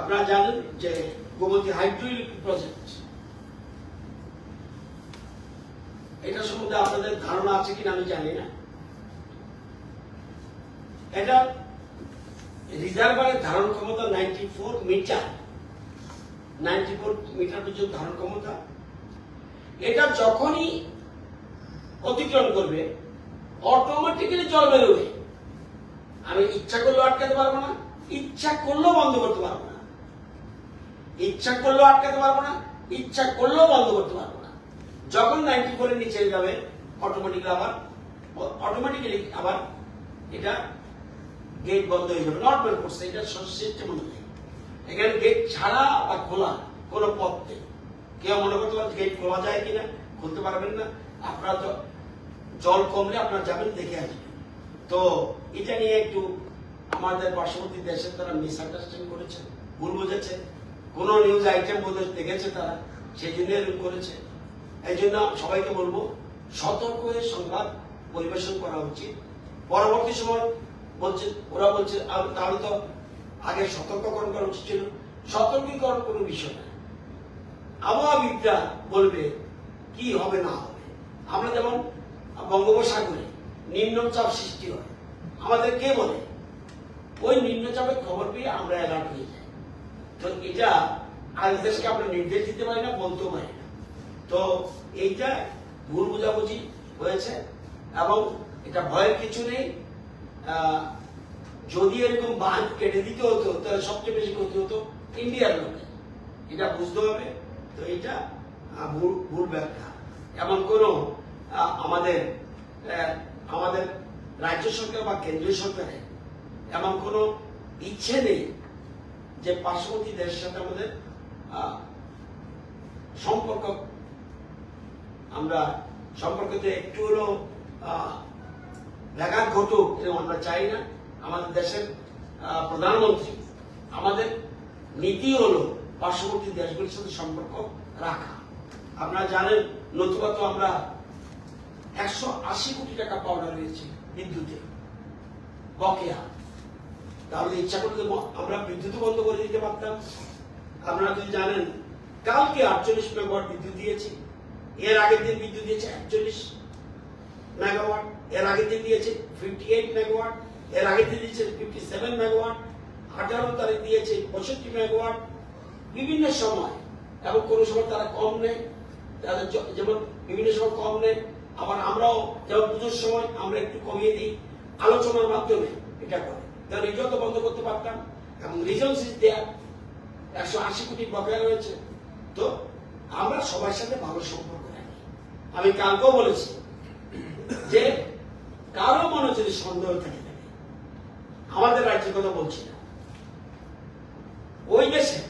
আপনারা জানেন যে গোমতী হাইড্রো প্রজেক্ট, এটা সম্বন্ধে আপনাদের ধারণা আছে কিনা আমি জানি না। এটা রিজার্ভারের ধারণ ক্ষমতা ninety four metre, ninety four metre পর্যন্ত ধারণ ক্ষমতা। এটা যখনই অতিক্রম করবে অটোমেটিক্যালি জল বেরোবে। আমি ইচ্ছা করলেও আটকাতে পারব না, ইচ্ছা করলেও বন্ধ করতে পারব না। ইচ্ছা করলেও আটকাতে পারব না, ইচ্ছা করলেও বন্ধ করতে পারব না। যখন নাইনটি ফোরের নিচে যাবে অটোমেটিক্যালি আবার অটোমেটিক্যালি আবার এটা গেট বন্ধ হয়ে যাবে। নর্মাল করছে, এটা সিস্টেম অনুযায়ী এখানে গেট ছাড়া বা খোলা কোনো পথ নেই। কেউ মনে করতে পারেন গেট খোলা যায় কিনা, খুলতে পারবেন না। আপনারা তো জল কমলে আপনারা যাবেন, দেখে আসবেন। তো এটা নিয়ে একটু আমাদের পার্শ্ববর্তী দেশে তারা মিসআন্ডারস্ট্যান্ড করেছে, ভুল বুঝেছে। কোন নিউজ আইটেম বোধহয় দেখেছে তারা? সেই জন্য এরকম করেছে। এই জন্য সবাইকে বলব, সতর্ক হয়ে সংবাদ পরিবেশন করা উচিত। পরবর্তী সময় বলছে, ওরা বলছে তাহলে তো আগে সতর্ককরণ করা উচিত ছিল। সতর্কীকরণ কোনো বিষয় না। আবহাওয়াবিদরা বলবে, কি হবে, না হবে? আমরা যেমন বঙ্গোপসাগরে নিম্নচাপ সৃষ্টি হয়, আমাদের কে বলে? ওই নিম্নচাপের খবর পেয়ে আমরা অ্যালার্ট হয়ে যাই। তো এটা আজ দেশকে আমরা নির্দেশ দিতে পারি না, বলতেও পারি না। তো এইটা ভুল বোঝাবুঝি হয়েছে এবং এটা ভয়ের কিছু নেই। যদি এরকম বাঁধ কেটে দিতে হতো, তাহলে সবচেয়ে বেশি ক্ষতি হতো ইন্ডিয়ার লোকে এটা বুঝতে হবে। তো এটা ভুল ভুল ব্যাখ্যা। এমন কোনো আমাদের আমাদের রাজ্য সরকার বা কেন্দ্রীয় সরকারের এমন কোনো ইচ্ছে নেই যে পার্শ্ববর্তী দেশের সাথে আমাদের সম্পর্ক আমরা সম্পর্কতে একটু আহ, ব্যাঘাত ঘটুক আমরা চাই না। আমাদের দেশের প্রধানমন্ত্রী আমাদের নীতি হলো পার্শ্ববর্তী দেশগুলির সাথে সম্পর্ক রাখা। আপনারা জানেন নতুবা তো আমরা একশো আশি কোটি টাকা পাওনা রয়েছে বিদ্যুতে। বকেয়া। তাহলে ইচ্ছা করলে আমরা বিদ্যুৎ বন্ধ করে দিতে পারতাম। আপনারা যদি জানেন, কালকে আটচল্লিশ মেগাওয়াট বিদ্যুৎ দিয়েছি। এর আগের দিন বিদ্যুৎ দিয়েছে একচল্লিশ মেগাওয়াট। এর আগের দিন দিয়েছে ফিফটি এইট মেগাওয়াট। এর আগের দিন দিয়েছে ফিফটি সেভেন মেগাওয়াট। আঠারো তারিখ দিয়েছে পঁয়ষট্টি মেগাওয়াট। বিভিন্ন সময়, এবং কোনো সময় তারা কম নেয় তাদের যেমন বিভিন্ন সময় কম নেয় আবার আমরাও, যেমন পুজোর সময় আমরা একটু কমিয়ে দিই। আলোচনার মাধ্যমে এটা করে। তাহলে রিজল তো বন্ধ করতে পারতাম এবং রিজন সিজ দেয়া একশো আশি কোটি বকেয়া রয়েছে। তো আমরা সবার সাথে ভালো সম্পর্ক রাখি। আমি কালকেও বলেছি যে কারও মনে যদি সন্দেহ থাকে আমাদের রাজ্যের কথা বলছি না। ওই দেশে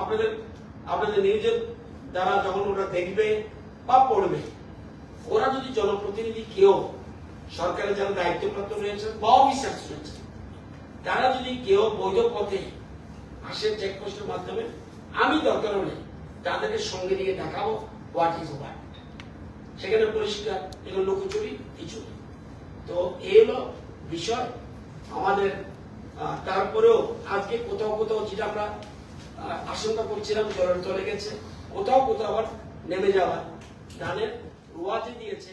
আপনাদের আপনাদের নিউজের দ্বারা যখন ওরা দেখবে বা পড়বে, ওরা যদি জনপ্রতিনিধি কেউ, সরকারের যারা দায়িত্বপ্রাপ্ত রয়েছেন বা অফিসার রয়েছেন তারা যদি কেউ বৈধ পথে আসেন চেকপোস্টের মাধ্যমে, আমি দরকার হলে তাদেরকে সঙ্গে নিয়ে দেখাবো হোয়াট ইজ হোয়াট সেখানে পরিষ্কার, এগুলো লুকোচুরি, কিছু। তো এই হলো বিষয়। আমাদের তারপরেও আজকে কোথাও কোথাও যেটা আমরা আশঙ্কা করছিলাম জলের তলে গেছে, কোথাও কোথাও আবার নেমে যাওয়া ধানের রোয়াতে দিয়েছে